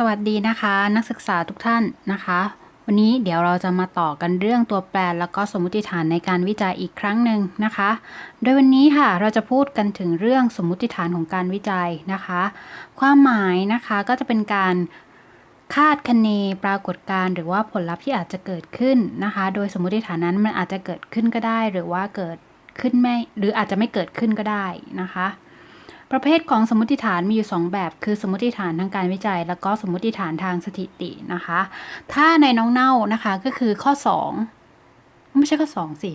สวัสดีนะคะนักศึกษาทุกท่านนะคะ วันนี้เดี๋ยวเราจะมาต่อกันเรื่องตัวแปรแล้วก็สมมติฐานในการวิจัยอีกครั้งหนึ่งนะคะ โดยวันนี้ค่ะเราจะพูดกันถึงเรื่องสมมติฐานของการวิจัยนะคะ ความหมายนะคะก็จะเป็นการคาดคะเนปรากฏการหรือว่าผลลัพธ์ที่อาจจะเกิดขึ้นนะคะ โดยสมมติฐานนั้นมันอาจจะเกิดขึ้นก็ได้ หรือว่าเกิดขึ้นไม่หรืออาจจะไม่เกิดขึ้นก็ได้นะคะ ประเภทของสมมติฐานมีอยู่ 2 แบบ คือสมมติฐานทางการวิจัย แล้วก็สมมติฐานทางสถิตินะคะ ถ้าในน้องเน่านะคะก็คือข้อ 2 ไม่ใช่ข้อ 2 สิ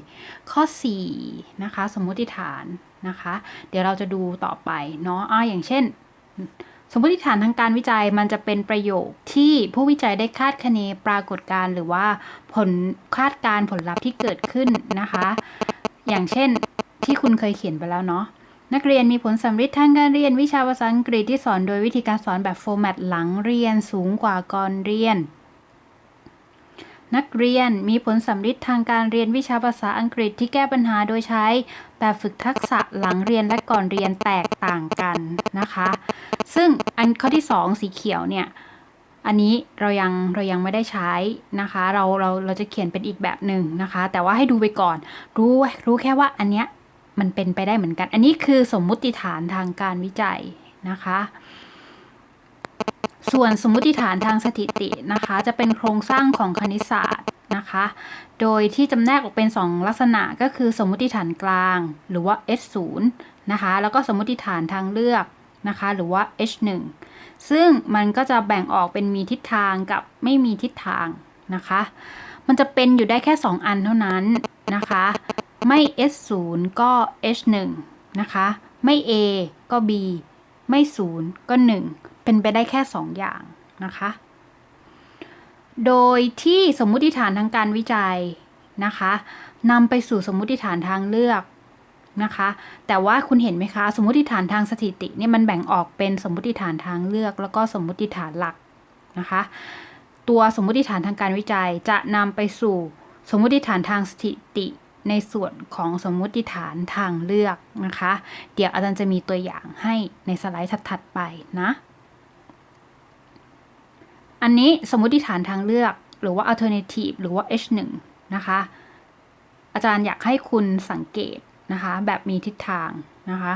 ข้อ 4 นะคะ สมมติฐานนะคะ เดี๋ยวเราจะดูต่อไปเนาะอ่าอย่างเช่น สมมติฐานทางการวิจัยมันจะเป็นประโยคที่ผู้วิจัยได้คาดคะเนปรากฏการหรือว่าผลคาดการณ์ผลลัพธ์ที่เกิดขึ้นนะคะ อย่างเช่นที่คุณเคยเขียนไปแล้วเนาะ นักเรียนมีผลสำเร็จทางการเรียนวิชาภาษาอังกฤษที่สอนโดยวิธีการสอนแบบโฟร์แมตหลังเรียนสูงกว่าก่อนเรียน นักเรียนมีผลสำเร็จทางการเรียนวิชาภาษาอังกฤษที่แก้ปัญหาโดยใช้ แบบฝึกทักษะหลังเรียนและก่อนเรียนแตกต่างกันนะคะ ซึ่งอันข้อที่ 2 สีเขียวเนี่ยอันนี้เรายังเรายังไม่ได้ใช้นะคะ เราเราเราจะเขียนเป็นอีกแบบหนึ่งนะคะ แต่ว่าให้ดูไปก่อน รู้รู้แค่ว่าอันเนี้ย มันเป็นไปได้เหมือนกัน อันนี้คือสมมุติฐานทางการวิจัยนะคะ ส่วนสมมุติฐานทางสถิตินะคะ จะเป็นโครงสร้างของคณิตศาสตร์นะคะ โดยที่จำแนกออกเป็น 2 ลักษณะก็คือสมมุติฐานกลางหรือว่า H0 นะคะ แล้วก็สมมุติฐานทางเลือกนะคะ หรือว่า H1 ซึ่งมันก็จะแบ่งออกเป็นมีทิศทางกับไม่มีทิศทางนะคะ มันจะเป็นอยู่ได้แค่ 2 อันเท่านั้นนะคะ ไม่ S0 ก็ H1 นะคะ ไม่ A ก็ B ไม่ 0 ก็ 1 เป็นไปได้แค่ 2 อย่างนะคะ โดยที่สมมุติฐานทางการวิจัยนะคะนำไปสู่สมมุติฐานทางเลือกนะคะ แต่ว่าคุณเห็นไหมคะ สมมุติฐานทางสถิติเนี่ยมันแบ่งออกเป็นสมมุติฐานทางเลือก แล้วก็สมมุติฐานหลักนะคะ ตัวสมมุติฐานทางการวิจัยจะนำไปสู่สมมุติฐานทางสถิติ ในส่วนของสมมุติฐานทางเลือกนะคะ เดี๋ยวอาจารย์จะมีตัวอย่างให้ในสไลด์ถัดๆไปนะ อันนี้สมมุติฐานทางเลือกหรือว่า alternative หรือว่า H1 นะคะ อาจารย์อยากให้คุณสังเกตนะคะ แบบมีทิศทางนะคะ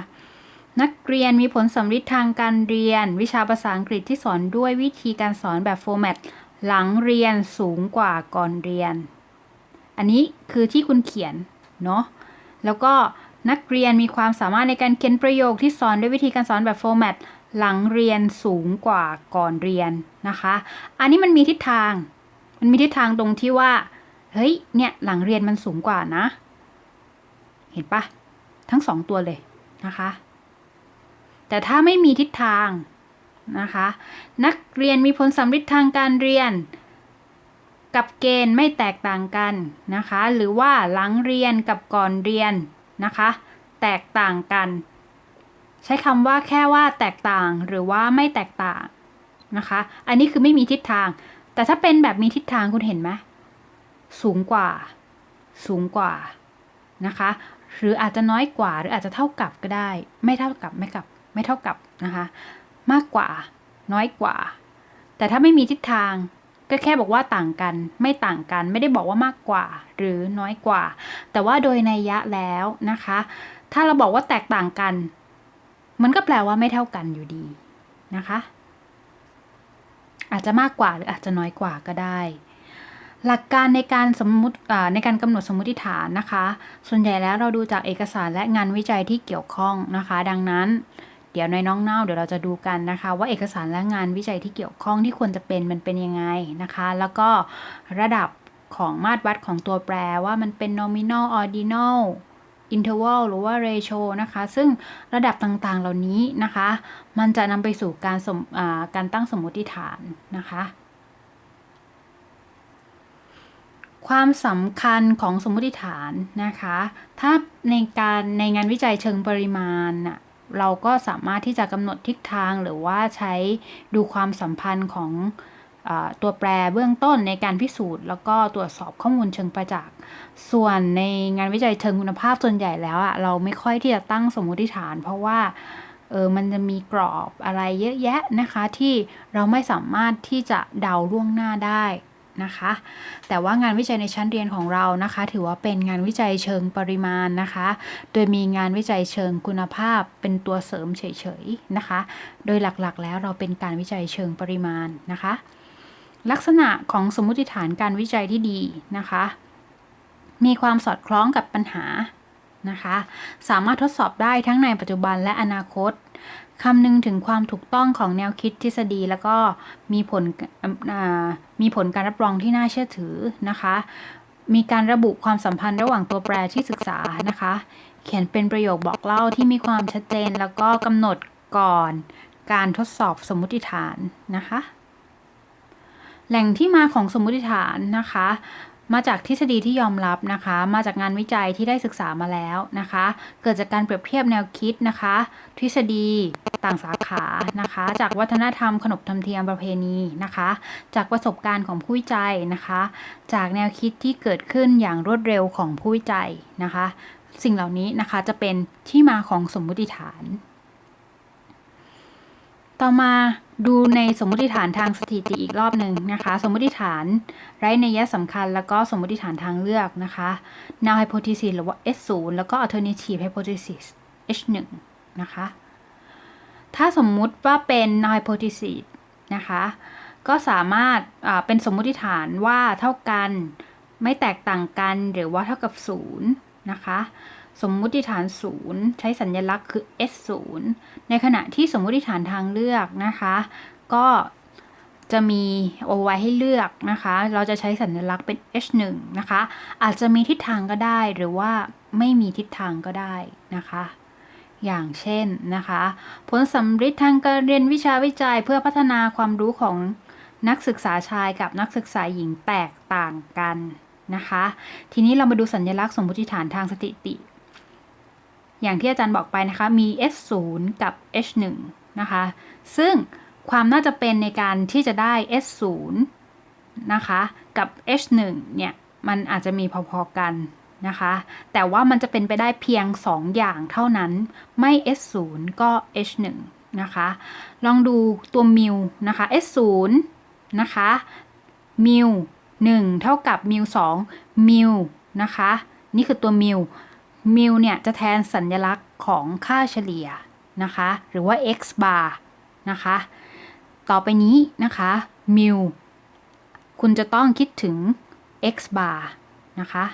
นักเรียนมีผลสำฤทธิ์ทางการเรียน วิชาภาษาอังกฤษที่สอนด้วยวิธีการสอนแบบโฟร์แมตหลังเรียนสูงกว่าก่อนเรียน อันนี้คือที่คุณเขียนเนาะแล้วก็นักเรียนมีความสามารถในการเขียนประโยคที่สอนด้วยวิธีการสอนแบบโฟร์แมตหลังเรียนสูงกว่าก่อนเรียนนะคะ อันนี้มันมีทิศทาง มันมีทิศทางตรงที่ว่า เฮ้ย เนี่ย หลังเรียนมันสูงกว่านะ เห็นปะทั้งสองตัวเลยนะคะ แต่ถ้าไม่มีทิศทางนะคะ นักเรียนมีผลสำฤทธิ์ทางการเรียน กับเกณฑ์ไม่แตกต่างกันนะคะ หรือว่าหลังเรียนกับก่อนเรียนนะคะ แตกต่างกัน ใช้คำว่าแค่ว่าแตกต่างหรือว่าไม่แตกต่างนะคะ อันนี้คือไม่มีทิศทาง แต่ถ้าเป็นแบบมีทิศทางคุณเห็นไหมสูงกว่า สูงกว่านะคะ หรืออาจจะน้อยกว่าหรืออาจจะเท่ากับก็ได้ ไม่เท่ากับไม่กับ ไม่เท่ากับนะคะ มากกว่า น้อยกว่า แต่ถ้าไม่มีทิศทาง ก็แค่บอกว่าต่างกัน ไม่ต่างกัน ไม่ได้บอกว่ามากกว่า หรือน้อยกว่า แต่ว่าโดยในยยะแล้วนะคะ ถ้าเราบอกว่าแตกต่างกัน มันก็แปลว่าไม่เท่ากันอยู่ดีนะคะ อาจจะมากกว่าหรืออาจจะน้อยกว่าก็ได้ หลักการในการสมมติในการกำหนดสมมติฐานนะคะ ส่วนใหญ่แล้วเราดูจากเอกสารและงานวิจัยที่เกี่ยวข้องนะคะ ดังนั้น เดี๋ยวในน้องเน่าเดี๋ยวเราจะดูกันนะคะ ว่าเอกสารและงานวิจัยที่เกี่ยวข้องที่ควรจะเป็นมันเป็นยังไงนะคะ แล้วก็ระดับของมาตรวัดของตัวแปรว่ามันเป็น nominal ordinal interval หรือว่า ratio นะคะ ซึ่งระดับต่างๆเหล่านี้นะคะ มันจะนำไปสู่การสมการตั้งสมมติฐานนะคะ ความสำคัญของสมมติฐานนะคะ ถ้าในการในงานวิจัยเชิงปริมาณน่ะ เราก็สามารถที่จะกำหนดทิศทางหรือว่าใช้ดูความสัมพันธ์ของอตัวแปรเบื้องต้นในการพิสูจน์ แล้วก็ตรวจสอบข้อมูลเชิงประจักษ์ ส่วนในงานวิจัยเชิงคุณภาพส่วนใหญ่แล้วอะเราไม่ค่อยที่จะตั้งสมมติฐาน เพราะว่าเออมันจะมีกรอบอะไรเยอะแยะนะคะที่เราไม่สามารถที่จะเดาล่วงหน้าได้ นะคะ แต่ว่างานวิจัยในชั้นเรียนของเรานะคะ ถือว่าเป็นงานวิจัยเชิงปริมาณนะคะ โดยมีงานวิจัยเชิงคุณภาพเป็นตัวเสริมเฉยๆนะคะ โดยหลักๆ แล้วเราเป็นการวิจัยเชิงปริมาณนะคะ ลักษณะของสมมติฐานการวิจัยที่ดีนะคะ มีความสอดคล้องกับปัญหานะคะ สามารถทดสอบได้ทั้งในปัจจุบันและอนาคต คำนึงถึงความถูกต้องของแนวคิดทฤษฎี แล้วก็มีผลมีผลการรับรองที่น่าเชื่อถือนะคะ มีการระบุความสัมพันธ์ระหว่างตัวแปรที่ศึกษานะคะ เขียนเป็นประโยคบอกเล่าที่มีความชัดเจน แล้วก็กำหนดก่อนการทดสอบสมมุติฐานนะคะ แหล่งที่มาของสมมุติฐานนะคะ มาจากทฤษฎีที่ยอมรับนะคะ มาจากงานวิจัยที่ได้ศึกษามาแล้วนะคะ เกิดจากการเปรียบเทียบแนวคิดนะคะ ทฤษฎีต่างสาขานะคะ จากวัฒนธรรมขนบธรรมเนียมประเพณีนะคะ จากประสบการณ์ของผู้วิจัยนะคะ จากแนวคิดที่เกิดขึ้นอย่างรวดเร็วของผู้วิจัยนะคะ สิ่งเหล่านี้นะคะจะเป็นที่มาของสมมุติฐาน ต่อมาดูในสมมติฐานทางสถิติอีกรอบหนึ่งนะคะ สมมติฐานไร้ในยะสำคัญ แล้วก็สมมติฐานทางเลือกนะคะ null hypothesis หรือว่า S0 แล้วก็ alternative hypothesis H1 นะคะ ถ้าสมมุติว่าเป็น null hypothesis นะคะ ก็สามารถเป็นสมมติฐานว่าเท่ากัน ไม่แตกต่างกันหรือว่าเท่ากับ 0 นะคะ สมมุติฐาน0ใช้สัญลักษณ์คือ S0 ในขณะที่สมมุติฐานทางเลือกนะคะ ก็จะมีเอาไว้ให้เลือกนะคะ เราจะใช้สัญลักษณ์เป็น H1 นะคะ อาจจะมีทิศทางก็ได้หรือว่าไม่มีทิศทางก็ได้นะคะ อย่างเช่นนะคะ ผลสำฤทธิ์ทางการเรียนวิชาวิจัยเพื่อพัฒนาความรู้ของนักศึกษาชายกับนักศึกษาหญิงแตกต่างกันนะคะ ทีนี้เรามาดูสัญลักษณ์สมมติฐานทางสถิติ อย่างที่อาจารย์บอกไปนะคะมี S0 กับ H1 นะคะ ซึ่งความน่าจะเป็นในการที่จะได้ S0 นะคะกับ H1 เนี่ยมันอาจจะมีพอๆกันนะคะ แต่ว่ามันจะเป็นไปได้เพียง 2 อย่างเท่านั้นไม่ S0 ก็ H1 นะคะ ลองดูตัวมิวนะคะ S0 นะคะมิว1เท่ากับมิว2มิวนะคะ นี่คือตัวมิว มิลเนี่ยจะแทนสัญลักษณ์ของค่าเฉลี่ยนะคะ หรือว่า x bar นะคะ ต่อไปนี้นะคะมิลคุณจะต้องคิดถึง x bar นะคะ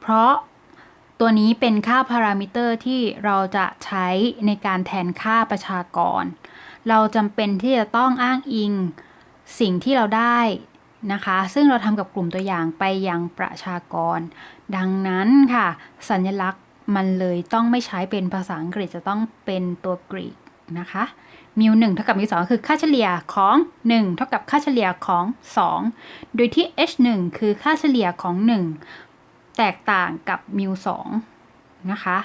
เพราะตัวนี้เป็นค่าพารามิเตอร์ที่เราจะใช้ในการแทนค่าประชากร เราจำเป็นที่จะต้องอ้างอิงสิ่งที่เราได้ นะคะ ซึ่งเราทำกับกลุ่มตัวอย่างไปยังประชากร ดังนั้นค่ะ สัญลักษณ์มันเลยต้องไม่ใช้เป็นภาษาอังกฤษจะต้องเป็นตัวกรีกนะคะมิวหนึ่งเท่ากับมิวสองคือค่าเฉลี่ยของ 1 เท่ากับค่าเฉลี่ยของ 2 โดยที่ h 1 คือค่าเฉลี่ยของ 1 แตกต่างกับมิวสองนะคะ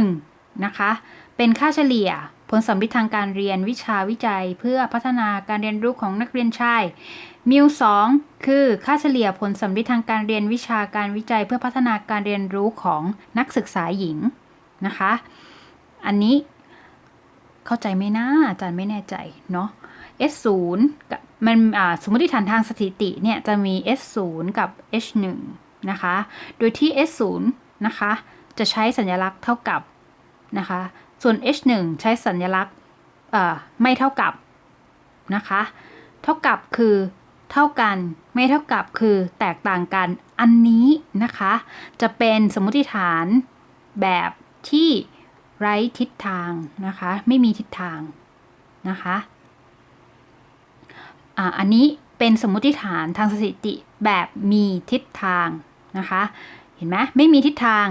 1นะคะ เป็นค่าเฉลี่ย ผลสัมฤทธิ์ทางการเรียนวิชาวิจัย เพื่อพัฒนาการเรียนรู้ของนักเรียนชายมิวสองคือค่าเฉลี่ยผลสัมฤทธิ์ทางการเรียนวิชาการวิจัย เพื่อพัฒนาการเรียนรู้ของนักศึกษาหญิงนะคะ อันนี้เข้าใจไหมนะอาจารย์ไม่แน่ใจเนาะ S0 มันสมมติฐานทางสถิติเนี่ยจะมี S0 กับ H1 นะคะ โดยที่ S0 นะคะจะใช้สัญลักษณ์เท่ากับนะคะ ส่วน H1 ใช้สัญลักษณ์ไม่เท่ากับนะคะ เท่ากับคือเท่ากัน ไม่เท่ากับคือแตกต่างกัน อันนี้นะคะ จะเป็นสมมติฐานแบบที่ไร้ทิศทางนะคะ ไม่มีทิศทางนะคะอ่าอันนี้เป็นสมมติฐานทางสถิติแบบมีทิศทางนะคะ เห็นไหมไม่มีทิศทาง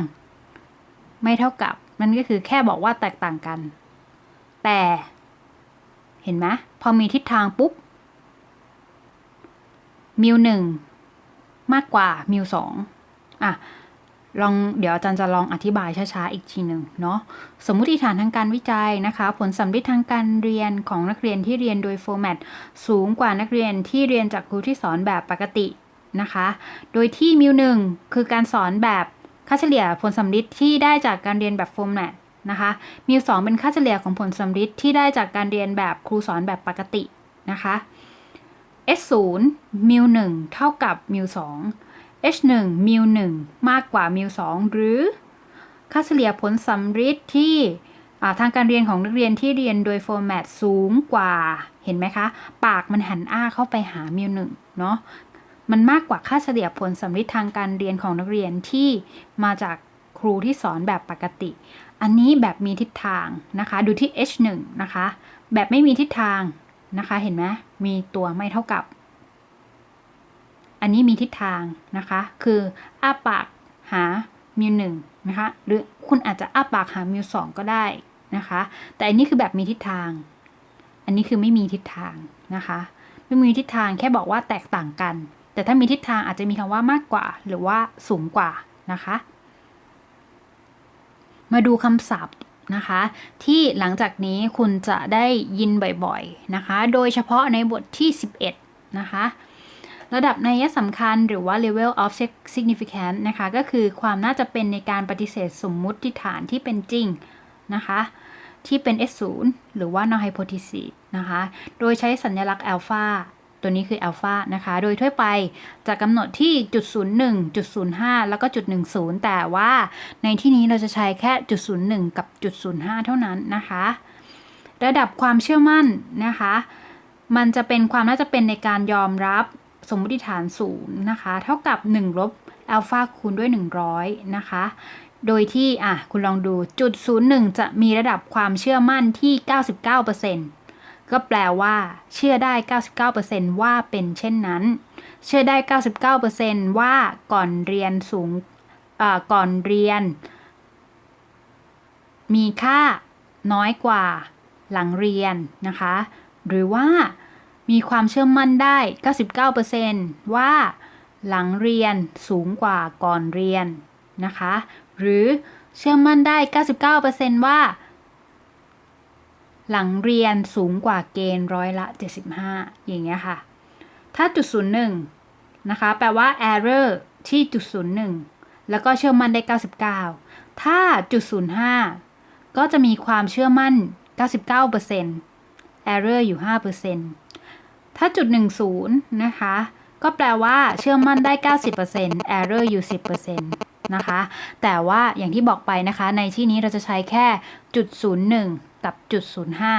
ไม่เท่ากับ มันก็คือแค่บอกว่าแตกต่างกัน แต่เห็นไหมพอมีทิศทางปุ๊บมิวหนึ่งมากกว่ามิวสองอะลองเดี๋ยวอาจารย์จะลองอธิบายช้าๆอีกทีหนึ่งเนาะสมมุติฐานทางการวิจัยนะคะ ผลสัมฤทธิ์ทางการเรียนของนักเรียนที่เรียนโดยโฟร์แมตสูงกว่านักเรียนที่เรียนจากครูที่สอนแบบปกตินะคะ โดยที่มิวหนึ่งคือการสอนแบบ ค่าเฉลี่ยผลสัมฤทธิ์ที่ได้จากการเรียนแบบโฟร์แมตนะคะ มิวสเป็นค่าเฉลี่ยของผลสัมฤทธิ์ที่ได้จากการเรียนแบบครูสอนแบบปกตินะคะ s 0มิว1เท่ากับมิว2 h 1มิว1มากกว่ามิว2หรือ ค่าเฉลี่ยผลสัมฤทธิ์ที่ทางการเรียนของนักเรียนที่เรียนโดยโฟร์แมตสูงกว่า เห็นไหมคะ ปากมันหันอ้าเข้าไปหามิวหนึ่งเนาะ มันมากกว่าค่าเฉลี่ยผลสัมฤทธิ์ทางการเรียนของนักเรียนที่มาจากครูที่สอนแบบปกติ อันนี้แบบมีทิศทางนะคะ ดูที่ h1 นะคะ แบบไม่มีทิศทางนะคะ เห็นไหมมีตัวไม่เท่ากับ อันนี้มีทิศทางนะคะ คืออ้าปากหามิวหนึ่งนะคะ หรือคุณอาจจะอ้าปากหามิวสองก็ได้นะคะ แต่อันนี้คือแบบมีทิศทาง อันนี้คือไม่มีทิศทางนะคะ ไม่มีทิศทางแค่บอกว่าแตกต่างกัน แต่ถ้ามีทิศทางอาจจะมีคำว่ามากกว่า หรือว่าสูงกว่านะคะ มาดูคำศัพท์นะคะ ที่หลังจากนี้คุณจะได้ยินบ่อยๆนะคะ โดยเฉพาะในบทที่ 11 นะคะระดับนัยสำคัญหรือว่า level of significance นะคะ ก็คือความน่าจะเป็นในการปฏิเสธสมมุติฐานที่เป็นจริงนะคะ ที่เป็น S0 หรือว่า null hypothesis นะคะ โดยใช้สัญลักษณ์อัลฟา ตัวนี้คืออัลฟานะคะ โดยทั่วไปจะกำหนดที่จุด01จุด05 แล้วก็จุด10 แต่ว่าในที่นี้เราจะใช้แค่จุด01 กับจุด05 เท่านั้นนะคะ ระดับความเชื่อมั่นนะคะ มันจะเป็นความน่าจะเป็นในการยอมรับสมมติฐานศูนย์นะคะ เท่ากับ 1 ลบอัลฟาคูณด้วย 100 นะคะ โดยที่ อะ คุณลองดูจุด 01 จะมีระดับความเชื่อมั่นที่ 99% ก็แปลว่า เชื่อได้ 99%ว่าเป็นเช่นนั้น เชื่อได้ 99%ว่าก่อนเรียนสูงก่อนเรียน มีค่าน้อยกว่าหลังเรียนนะคะ หรือว่ามีความเชื่อมั่นได้ 99%ว่าหลังเรียนสูงกว่าก่อนเรียนนะคะ หรือเชื่อมั่นได้ 99%ว่า หลังเรียนสูงกว่าเกณฑ์ร้อยละ 75 อย่างเงี้ยค่ะ ถ้าจุดศูนย์หนึ่งนะคะ แปลว่า error ที่จุดศูนย์หนึ่งแล้วก็เชื่อมั่นได้ 99 ถ้าจุดศูนย์ห้าก็จะมีความเชื่อมั่น 99% error อยู่ 5%ถ้าจุด10นะคะ ก็แปลว่าเชื่อมั่นได้ 90% error อยู่ 10%นะคะ แต่ว่าอย่างที่บอกไปนะคะ ในที่นี้เราจะใช้แค่จุด01 กับจุด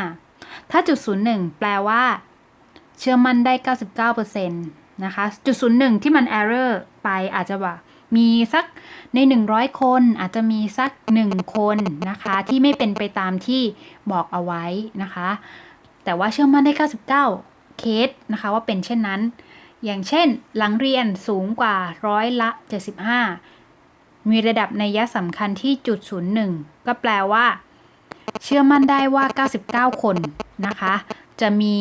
05 ถ้าจุด01 แปลว่า เชื่อมั่นได้ 99%นะคะจุด01 ที่มัน error ไปอาจจะว่ามีสักใน 100 คนอาจจะมีสัก 1 คนนะคะ ที่ไม่เป็นไปตามที่บอกเอาไว้นะคะ แต่ว่าเชื่อมั่นได้ 99 เคสนะคะว่าเป็นเช่นนั้น อย่างเช่น หลังเรียนสูงกว่าร้อยละ 75 มีระดับในัยสำคัญที่จุดศูนย์หนึ่งก็แปลว่า เชื่อมั่นได้ว่า 99 คนนะคะ จะมี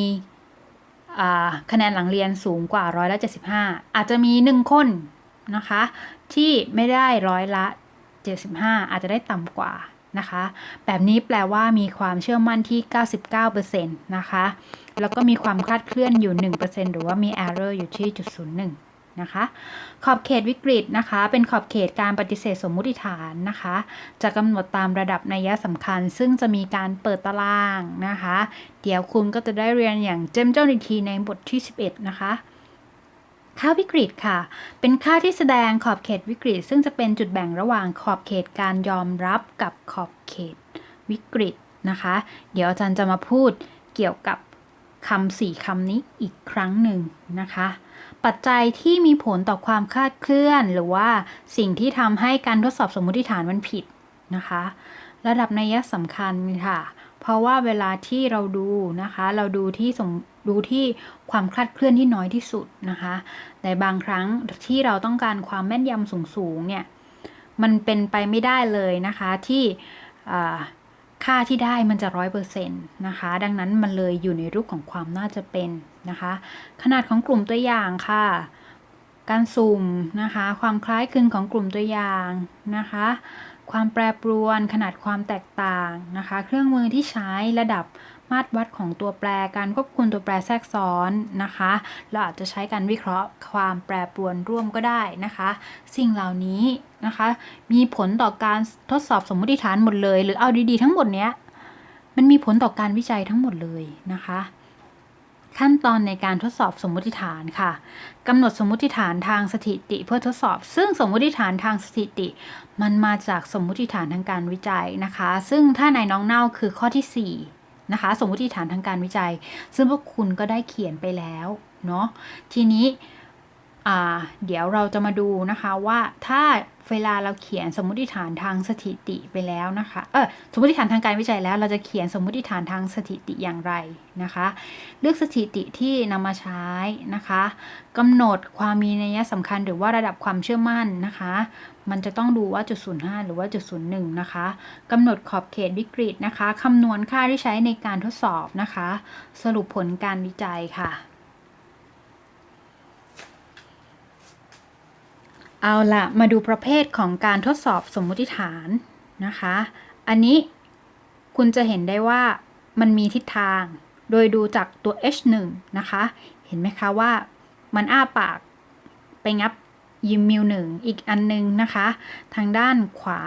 คะแนนหลังเรียนสูงกว่าร้อยละ75 อาจจะมี 1 คนนะคะ ที่ไม่ได้ร้อยละ 75 อาจจะได้ต่ำกว่านะคะ แบบนี้แปลว่ามีความเชื่อมั่นที่ 99%นะคะ แล้วก็มีความคลาดเคลื่อนอยู่ 1%หรือว่ามี error อยู่ที่จุด01 นะคะ ขอบเขตวิกฤตนะคะ เป็นขอบเขตการปฏิเสธสมมุติฐานนะคะ จะกำหนดตามระดับนัยสำคัญ ซึ่งจะมีการเปิดตารางนะคะ เดี๋ยวคุณก็จะได้เรียนอย่างเจ้มเจ้าหน้าทีในบทที่ 11 นะคะค่าวิกฤตค่ะ เป็นค่าที่แสดงขอบเขตวิกฤต ซึ่งจะเป็นจุดแบ่งระหว่างขอบเขตการยอมรับกับขอบเขตวิกฤตนะคะ เดี๋ยวอาจารย์จะมาพูดเกี่ยวกับคำสี่คำนี้อีกครั้งหนึ่งนะคะ ปัจจัยที่มีผลต่อความคาดเคลื่อน หรือว่าสิ่งที่ทำให้การทดสอบสมมติฐานมันผิดนะคะ ระดับนัยสำคัญค่ะ เพราะว่าเวลาที่เราดูนะคะ เราดูที่สมดูที่ความคลาดเคลื่อนที่น้อยที่สุดนะคะแต่บางครั้งที่เราต้องการความแม่นยำสูงๆเนี่ย มันเป็นไปไม่ได้เลยนะคะที่ ค่าที่ได้มันจะร้อยเปอร์เซ็นต์นะคะ ดังนั้นมันเลยอยู่ในรูปของความน่าจะเป็นนะคะ ขนาดของกลุ่มตัวอย่างค่ะ การสุ่มนะคะ ความคล้ายคลึงของกลุ่มตัวอย่างนะคะ ความแปรปรวน ขนาดความแตกต่างนะคะ เครื่องมือที่ใช้ระดับ มาตรวัดของตัวแปรการควบคุมตัวแปรแทรกซ้อนนะคะ เราอาจจะใช้การวิเคราะห์ความแปรปรวนร่วมก็ได้นะคะ สิ่งเหล่านี้นะคะ มีผลต่อการทดสอบสมมติฐานหมดเลย หรือเอาดีๆทั้งหมดเนี้ยมันมีผลต่อการวิจัยทั้งหมดเลยนะคะ ขั้นตอนในการทดสอบสมมติฐานค่ะกำหนดสมมติฐานทางสถิติเพื่อทดสอบ ซึ่งสมมติฐานทางสถิติ มันมาจากสมมติฐานทางการวิจัยนะคะ ซึ่งถ้าในน้องเน่าคือข้อที่ 4 นะคะ สมมติฐานทางการวิจัย ซึ่งพวกคุณก็ได้เขียนไปแล้วเนาะทีนี้ เดี๋ยวเราจะมาดูนะคะว่าถ้าเวลาเราเขียนสมมติฐานทางสถิติไปแล้วนะคะเออสมมติฐานทางการวิจัยแล้ว เราจะเขียนสมมติฐานทางสถิติอย่างไรนะคะ เลือกสถิติที่นำมาใช้นะคะกำหนดความมีนัยสำคัญหรือว่าระดับความเชื่อมั่นนะคะ มันจะต้องดูว่าจุดศูนย์ห้าหรือว่าจุดศูนย์หนึ่งนะคะกำหนดขอบเขตวิกฤตนะคะคำนวณค่าที่ใช้ในการทดสอบนะคะ สรุปผลการวิจัยค่ะ เอาละมาดูประเภทของการทดสอบสมมุติฐานนะคะ อันนี้คุณจะเห็นได้ว่ามันมีทิศทาง โดยดูจากตัว h1 นะคะ เห็นไหมคะว่ามันอ้าปากไปงับยิมมิวหนึ่งอีกอันนึงนะคะ ทางด้านขวา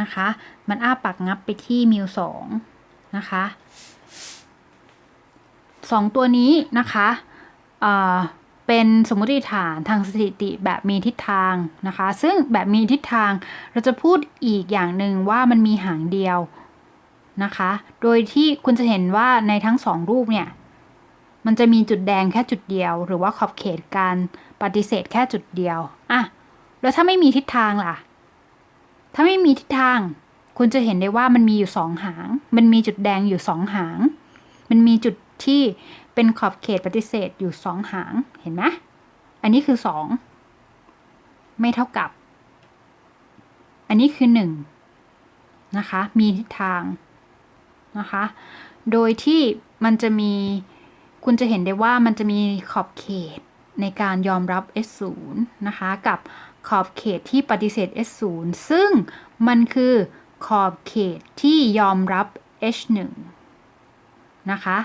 นะคะ มันอ้าปากงับไปที่มิวสองนะคะสองตัวนี้นะคะ เป็นสมมติฐานทางสถิติแบบมีทิศทางนะคะ ซึ่งแบบมีทิศทางเราจะพูดอีกอย่างหนึ่งว่ามันมีหางเดียวนะคะ โดยที่คุณจะเห็นว่าในทั้งสองรูปเนี่ย มันจะมีจุดแดงแค่จุดเดียว หรือว่าขอบเขตการปฏิเสธแค่จุดเดียวอะแล้วถ้าไม่มีทิศทางล่ะ ถ้าไม่มีทิศทาง คุณจะเห็นได้ว่ามันมีอยู่สองหาง มันมีจุดแดงอยู่สองหาง มันมีจุดที่ เป็นขอบเขตปฏิเสธอยู่สองหางเห็นไหมอันนี้คือสองไม่เท่ากับ อันนี้คือหนึ่งนะคะ มีทิศทางนะคะ โดยที่มันจะมีคุณจะเห็นได้ว่ามันจะมีขอบเขตในการยอมรับ S0 นะคะ กับขอบเขตที่ปฏิเสธ S0 ซึ่งมันคือขอบเขตที่ยอมรับ H1 นะคะ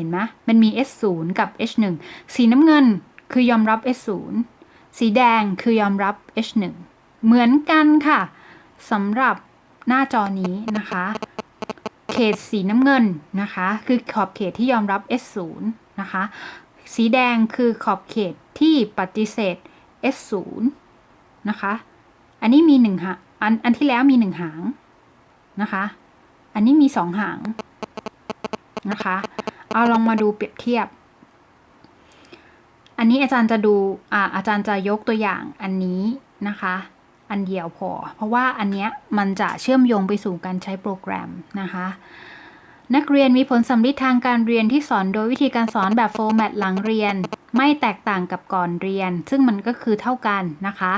ห็นไหมมันมี S0 กับ H1 สีน้ำเงินคือยอมรับ S0 สีแดงคือยอมรับ H1 เหมือนกันค่ะสำหรับหน้าจอนี้นะคะ เขตสีน้ำเงินนะคะ คือขอบเขตที่ยอมรับ S0 นะคะ สีแดงคือขอบเขตที่ปฏิเสธ S0 นะคะ อันนี้มีหนึ่งหางอันอันที่แล้วมีหนึ่งหางนะคะ อันนี้มีสองหางนะคะ เอาลองมาดูเปรียบเทียบ อันนี้อาจารย์จะดูอ่าอาจารย์จะยกตัวอย่างอันนี้นะคะ อันเดียวพอ เพราะว่าอันเนี้ยมันจะเชื่อมโยงไปสู่การใช้โปรแกรมนะคะนักเรียนมีผลสำลิดทางการเรียนที่สอนโดยวิธีการสอนแบบโฟร์แมตหลังเรียน ไม่แตกต่างกับก่อนเรียน ซึ่งมันก็คือเท่ากันนะคะ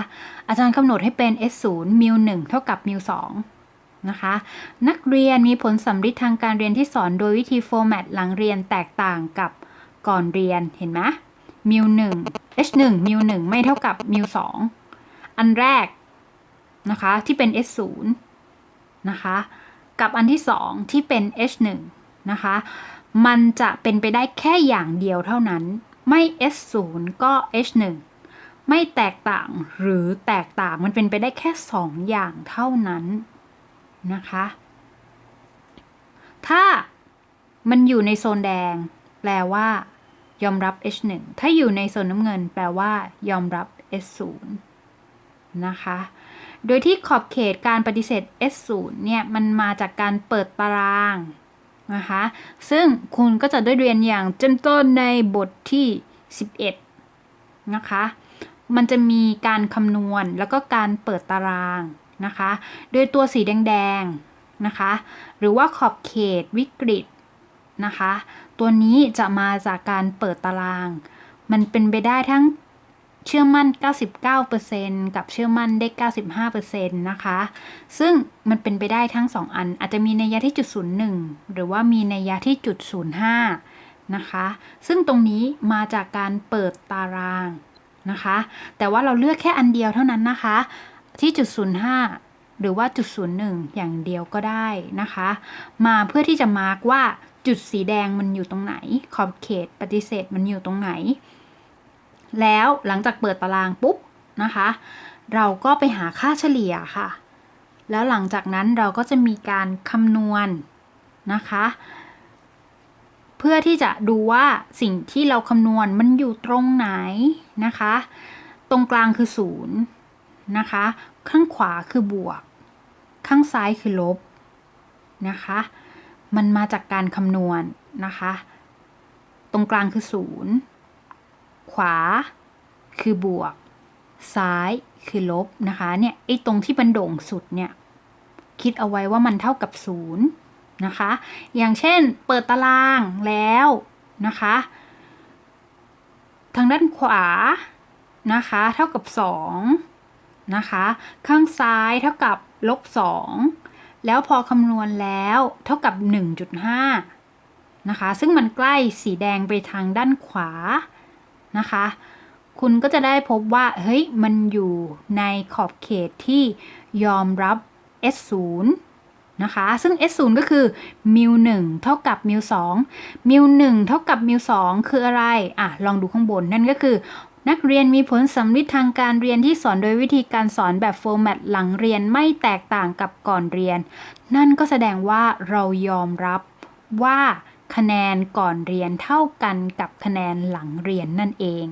อาจารย์กำหนดให้เป็น S0 มิว1เท่ากับมิว2 นะคะ นักเรียนมีผลสำลิดทางการเรียนที่สอนโดยวิธีโฟร์แมตหลังเรียนแตกต่างกับก่อนเรียนเห็นไหมมิว1 H1 มิว1ไม่เท่ากับมิว2อันแรกนะคะ ที่เป็น S0 นะคะ กับอันที่ 2 ที่เป็น H1 นะคะ มันจะเป็นไปได้แค่อย่างเดียวเท่านั้น ไม่ S0 ก็ H1 ไม่แตกต่างหรือแตกต่างมันเป็นไปได้แค่ 2 อย่างเท่านั้น นะคะ ถ้ามันอยู่ในโซนแดง แปลว่า ยอมรับ H1 ถ้าอยู่ในโซนน้ำเงิน แปลว่า ยอมรับ S0 นะคะ โดยที่ขอบเขตการปฏิเสธ S0 เนี่ยมันมาจากการเปิดตารางนะคะ ซึ่งคุณก็จะได้เรียนอย่างเจ้มต้นในบทที่ 11 นะคะ มันจะมีการคำนวณแล้วก็การเปิดตาราง นะคะ โดยตัวสีแดงๆนะคะ หรือว่าขอบเขตวิกฤตนะคะ ตัวนี้จะมาจากการเปิดตาราง มันเป็นไปได้ทั้งเชื่อมั่น 99%กับเชื่อมั่นได้ 95%นะคะ ซึ่งมันเป็นไปได้ทั้ง 2 อัน อาจจะมีในยะที่จุด01 หรือว่ามีในยะที่จุด05 นะคะ ซึ่งตรงนี้มาจากการเปิดตารางนะคะ แต่ว่าเราเลือกแค่อันเดียวเท่านั้นนะคะ ที่จุด05หรือว่าจุด01อย่างเดียวก็ได้นะคะ มาเพื่อที่จะมาร์กว่าจุดสีแดงมันอยู่ตรงไหน ขอบเขตปฏิเสธมันอยู่ตรงไหน แล้วหลังจากเปิดตารางปุ๊บนะคะ เราก็ไปหาค่าเฉลี่ยค่ะ แล้วหลังจากนั้นเราก็จะมีการคำนวณนะคะ เพื่อที่จะดูว่าสิ่งที่เราคำนวณมันอยู่ตรงไหนนะคะ ตรงกลางคือศูนย์ นะคะ ข้างขวาคือบวก ข้างซ้ายคือลบนะคะ มันมาจากการคำนวณนะคะ ตรงกลางคือศูนย์ขวาคือบวก ซ้ายคือลบนะคะเนี่ยไอ้ตรงที่มันโด่งสุดเนี่ยคิดเอาไว้ว่ามันเท่ากับศูนย์นะคะ อย่างเช่นเปิดตารางแล้วนะคะ ทางด้านขวานะคะ เท่ากับ 2 นะคะ ข้างซ้ายเท่ากับลบ2แล้วพอคำนวณแล้วเท่ากับ 1.5 นะคะ ซึ่งมันใกล้สีแดงไปทางด้านขวานะคะ คุณก็จะได้พบว่า เฮ้ย มันอยู่ในขอบเขตที่ยอมรับ S0 นะคะ ซึ่ง S0 ก็คือมิว1เท่ากับมิว2มิว1เท่ากับมิว2คืออะไร อะ ลองดูข้างบน นั่นก็คือ นักเรียนมีผลสำลิดทางการเรียนที่สอนโดยวิธีการสอนแบบโฟร์แมตหลังเรียนไม่แตกต่างกับก่อนเรียน นั่นก็แสดงว่าเรายอมรับว่าคะแนนก่อนเรียนเท่ากันกับคะแนนหลังเรียนนั่นเอง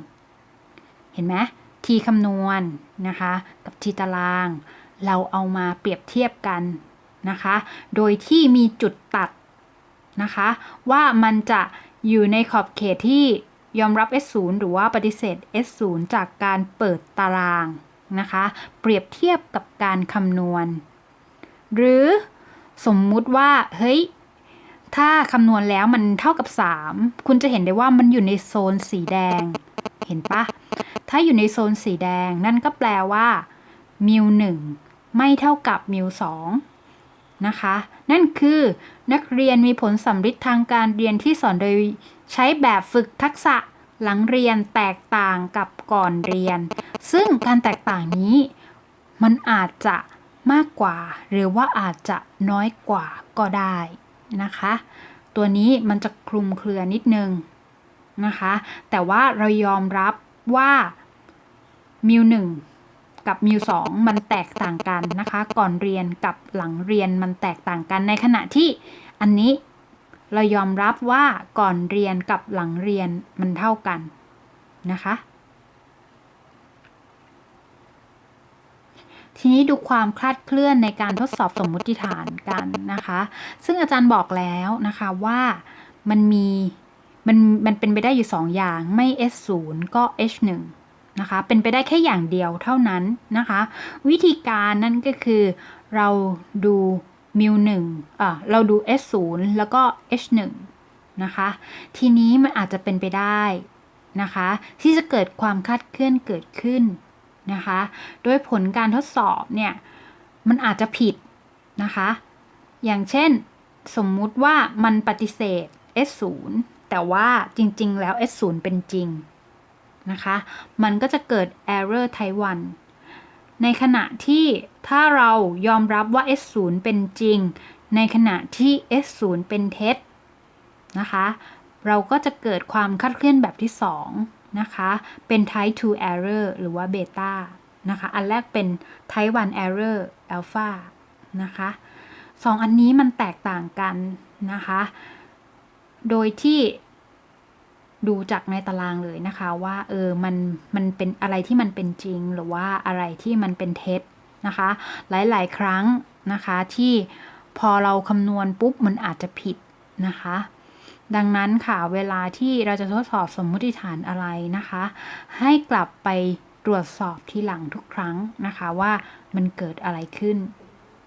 เห็นไหมทีคำนวณนะคะ กับทีตาราง เราเอามาเปรียบเทียบกันนะคะ โดยที่มีจุดตัดนะคะ ว่ามันจะอยู่ในขอบเขตที่ ยอมรับ S0 หรือว่าปฏิเสธ S0 จากการเปิดตารางนะคะ เปรียบเทียบกับการคำนวณ หรือสมมุติว่าเฮ้ยถ้าคำนวณแล้วมันเท่ากับ 3 คุณจะเห็นได้ว่ามันอยู่ในโซนสีแดง เห็นปะ ถ้าอยู่ในโซนสีแดง นั่นก็แปลว่ามิวหนึ่งไม่เท่ากับมิวสองนะคะ นั่นคือนักเรียนมีผลสำฤทธิ์ทางการเรียนที่สอนโดย ใช้แบบฝึกทักษะหลังเรียนแตกต่างกับก่อนเรียน ซึ่งการแตกต่างนี้ มันอาจจะมากกว่า หรือว่าอาจจะน้อยกว่าก็ได้นะคะ ตัวนี้มันจะคลุมเครือนิดนึงนะคะ แต่ว่าเรายอมรับว่ามิวหนึ่งกับมิวสองมันแตกต่างกันนะคะ ก่อนเรียนกับหลังเรียนมันแตกต่างกันในขณะที่อันนี้ เรายอมรับว่าก่อนเรียนกับหลังเรียนมันเท่ากันนะคะทีนี้ดูความคลาดเคลื่อนในการทดสอบสมมุติฐานกันนะคะ ซึ่งอาจารย์บอกแล้วนะคะว่ามันมีมันมันเป็นไปได้อยู่ 2 อย่างไม่ S0 ก็ H1 นะคะ เป็นไปได้แค่อย่างเดียวเท่านั้นนะคะ วิธีการนั่นก็คือเราดู มิวหนึ่งอะเราดู S0 แล้วก็ H1 นะคะ ทีนี้มันอาจจะเป็นไปได้นะคะ ที่จะเกิดความคลาดเคลื่อนเกิดขึ้นนะคะ โดยผลการทดสอบเนี่ย มันอาจจะผิดนะคะ อย่างเช่นสมมุติว่ามันปฏิเสธ S0 แต่ว่าจริง ๆ แล้ว S0 เป็นจริงนะคะ มันก็จะเกิด error type 1 ในขณะที่ถ้าเรายอมรับว่า S0 เป็นจริง ในขณะที่ S0 เป็นเท็จนะคะ เราก็จะเกิดความคลาดเคลื่อนแบบที่ 2 นะคะ เป็น type 2 error หรือว่า beta นะคะ อันแรกเป็น type 1 error alpha นะคะสองอันนี้มันแตกต่างกันนะคะ โดยที่ ดูจากในตารางเลยนะคะว่าเออมันมันเป็นอะไรที่มันเป็นจริง หรือว่าอะไรที่มันเป็นเท็จนะคะ หลาย ๆ ครั้งนะคะที่พอเราคำนวณปุ๊บมันอาจจะผิดนะคะ ดังนั้นค่ะเวลาที่เราจะทดสอบสมมุติฐานอะไรนะคะ ให้กลับไปตรวจสอบทีหลังทุกครั้งนะคะว่ามันเกิดอะไรขึ้น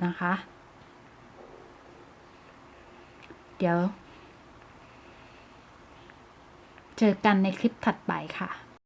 นะคะ เดี๋ยว เจอกันในคลิปถัดไปค่ะ